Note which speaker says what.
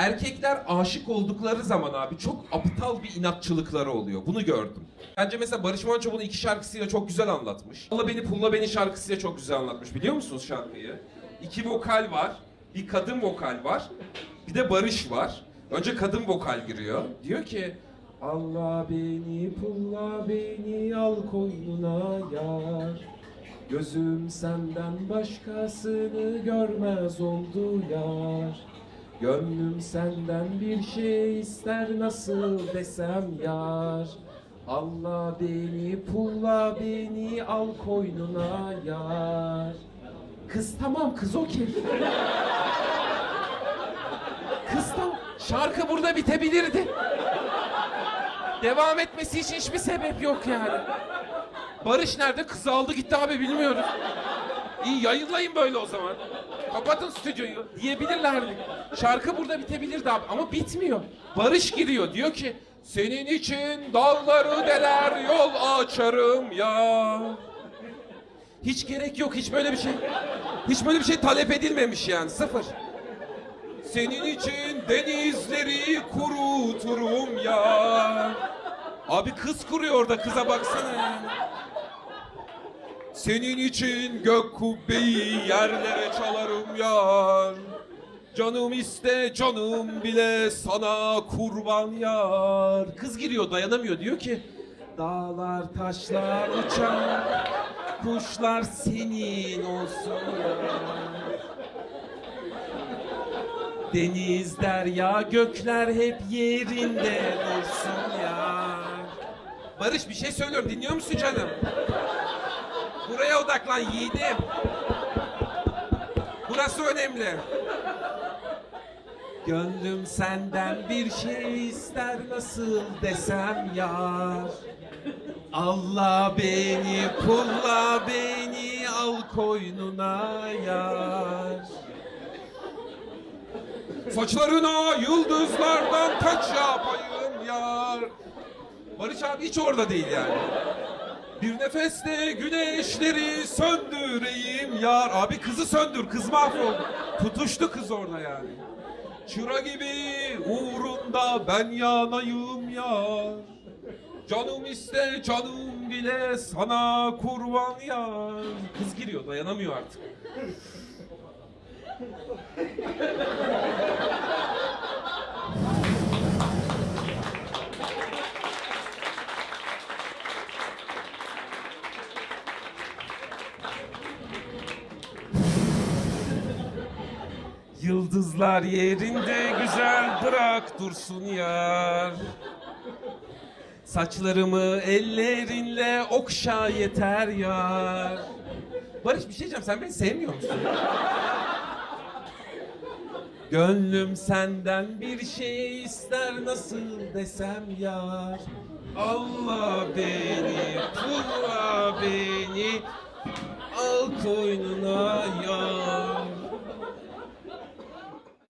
Speaker 1: Erkekler aşık oldukları zaman abi çok aptal bir inatçılıkları oluyor. Bunu gördüm. Bence mesela Barış Manço bunu iki şarkısıyla çok güzel anlatmış. Allah Beni Pulla Beni şarkısıyla çok güzel anlatmış. Biliyor musunuz şarkıyı? İki vokal var. Bir kadın vokal var. Bir de Barış var. Önce kadın vokal giriyor. Diyor ki Allah beni pulla beni al koynuna yar Gözüm senden başkasını görmez oldu yar Gönlüm senden bir şey ister nasıl desem yar Allah beni pulla beni al koynuna yar Kız tamam kız okey Kız tamam şarkı burada bitebilirdi Devam etmesi için hiçbir sebep yok yani Barış nerede? Kız aldı gitti abi bilmiyoruz. İyi yayınlayın böyle o zaman. Kapatın stüdyoyu diyebilirlerdi. Şarkı burada bitebilirdi abi ama bitmiyor. Barış giriyor diyor ki senin için dağları deler yol açarım ya. Hiç gerek yok hiç böyle bir şey. Hiç böyle bir şey talep edilmemiş yani sıfır. Senin için denizleri kuruturum ya. Abi kız kuruyor orada kıza baksana. Senin için gök kubbeyi yerlere çalarım yar. Canım iste canım bile sana kurban yar. Kız giriyor dayanamıyor diyor ki Dağlar taşlar uçar Kuşlar senin olsun yar. Deniz, derya, gökler hep yerinde dursun ya. Barış bir şey söylüyorum dinliyor musun canım? Buraya odaklan yiğidim. Burası önemli. Gönlüm senden bir şey ister nasıl desem yar. Allah beni pulla beni al koynuna yar. Saçlarına yıldızlardan taç yapayım yar. Barış abi hiç orada değil yani. Bir nefeste güneşleri söndüreyim yar. Abi kızı söndür, kız mahvoldu. Tutuştu kız orada yani. Çıra gibi uğrunda ben yanayım yar. Canım iste canım bile sana kurban yar. Kız giriyor dayanamıyor artık. Yıldızlar yerinde güzel bırak dursun yar. Saçlarımı ellerinle okşa yeter yar. Barış bir şey diyeceğim sen beni sevmiyor musun? Gönlüm senden bir şey ister nasıl desem yar. Allah beni, pulla beni, al koynuna